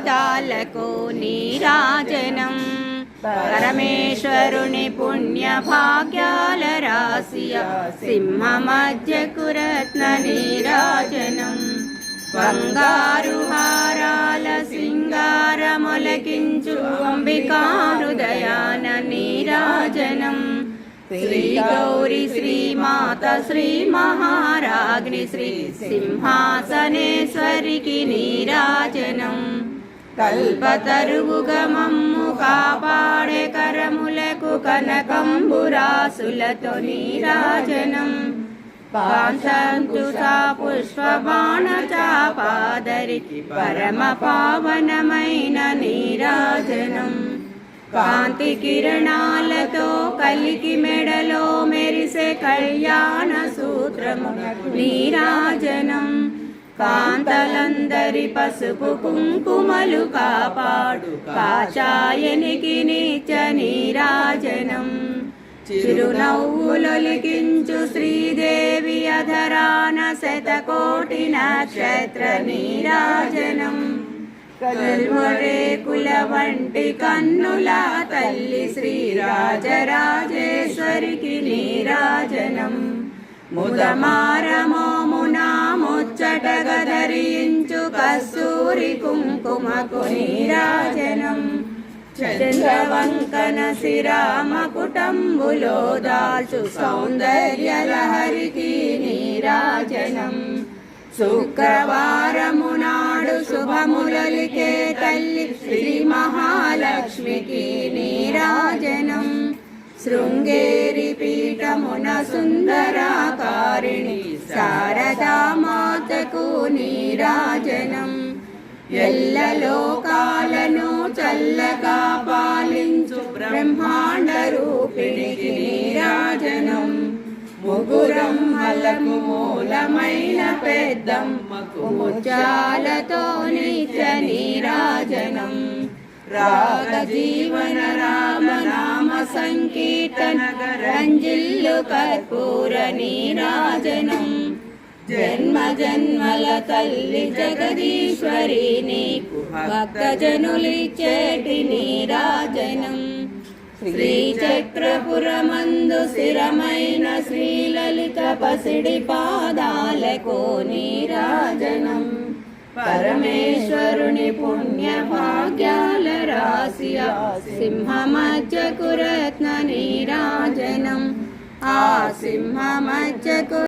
పాదాలకు నీరాజనం. పరమేశ్వరుని పుణ్య భాగ్యాల రాశియ సింహ మధ్యకు రత్న నీరాజనం. బంగారు హారాల సింగార మొలకించు హృదయాన నీరాజనం. శ్రీ గౌరీ శ్రీ మాత శ్రీ మహారాగ్ని శ్రీ సింహాసనేశ్వరికి నీరాజనం. కల్పతరువుగమమ్ము కాపాడే కరములకు కనకంబురాసులతో నీరాజనం. కాంతంతు సా పుష్పబాణ చాపాదరి పరమ పావనమైన నీరాజనం. కాంతి కిరణాలతో కలికి మెడలో మెరిసే కళ్యాణ సూత్రము నీరాజనం. కాంతలందరి పసుపు కుంకుమ కుంకుమలు కాపాడు. కాచాయనికి నీచ నీరాజనం. చిరునవ్వులొలికించు శ్రీదేవి అధరాన శతకోటి నక్షత్ర నీరాజనం. కల్వరేకుల వంటి కన్నుల తల్లి శ్రీరాజరాజేశ్వరికి నీరాజనం. ముదమారమోమునా ముచ్చటగ ధరించు కస్తూరి కుంకుమకు నీరాజనం చంద్రవంకన శిరామ కుటంబులో దాల్చు సౌందర్య లహరికి నీరాజనం. శుక్రవారము నాడు శుభములలికే తల్లి శ్రీ మహాలక్ష్మికి నీరాజనం. శృంగేరి పీఠమున సుందరాకారిణి నీరాజనం ఎల్ల లోకాలను చల్లగా పాలించు బ్రహ్మాండ రూపిణికి నీరాజనం ముగురం హలకు మూలమైన పెద్దమ్మకు ముచాలతో నిత్య నీరాజనం. రాగ జీవన రామ నామ సంకీర్తన రంజిల్లు కర్పూర నీరాజనం. జన్మ జన్మల తల్లి జగదీశ్వరి నీకు భక్తజనులిచ్చేటి నీరాజనం శ్రీచక్రపురమందు స్థిరమైన శ్రీలలిత పసిడి పాదాలకు నీరాజనం. పరమేశ్వరుని పుణ్య భాగ్యాల రాశియ సింహ మధ్యకు రత్న నీరాజనం. ఆ సింహ మధ్యకు